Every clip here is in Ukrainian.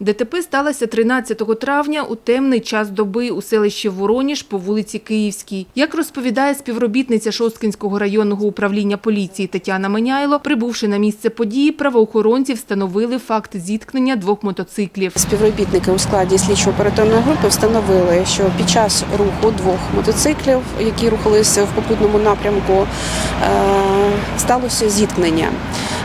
ДТП сталося 13 травня у темний час доби у селищі Вороніж по вулиці Київській. Як розповідає співробітниця Шосткинського районного управління поліції Тетяна Меняйло, прибувши на місце події, правоохоронці встановили факт зіткнення двох мотоциклів. Співробітники у складі слідчо-оперативної групи встановили, що під час руху двох мотоциклів, які рухалися в попутному напрямку, е, сталося зіткнення,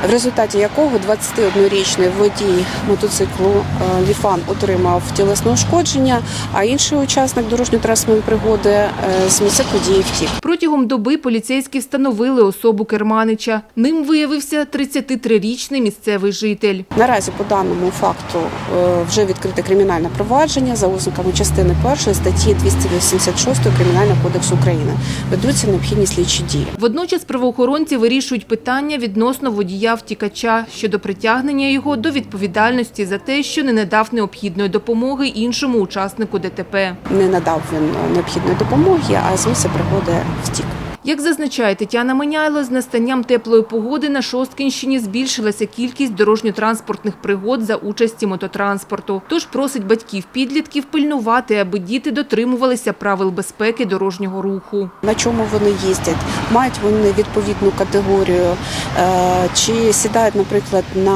в результаті якого 21-річний водій мотоциклу е, Ліфан отримав тілесне ушкодження, а інший учасник дорожньо-транспортної пригоди е, з місця події втік. Протягом доби поліцейські встановили особу керманича. Ним виявився 33-річний місцевий житель. Наразі по даному факту е, вже відкрите кримінальне провадження за ознаками частини першої статті 286 Кримінального кодексу України. Ведуться необхідні слідчі дії. Водночас правоохоронці вирішують питання відносно водія втікача щодо притягнення його до відповідальності за те, що не надав необхідної допомоги іншому учаснику ДТП. Не надав він необхідної допомоги, а з місця пригоди втік. Як зазначає Тетяна Меняйло, з настанням теплої погоди на Шосткінщині збільшилася кількість дорожньо-транспортних пригод за участі мототранспорту. Тож просить батьків підлітків пильнувати, аби діти дотримувалися правил безпеки дорожнього руху. На чому вони їздять? Мають вони відповідну категорію? Е, Чи сідають, наприклад, на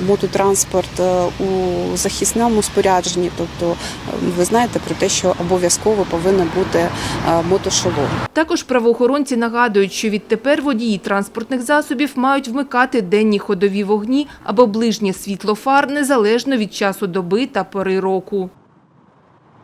мототранспорт е, у захисному спорядженні? Тобто ви знаєте про те, що обов'язково повинен бути мотошоло. мотошолом. Також правоохоронці нагадують, що відтепер водії транспортних засобів мають вмикати денні ходові вогні або ближнє світло фар незалежно від часу доби та пори року.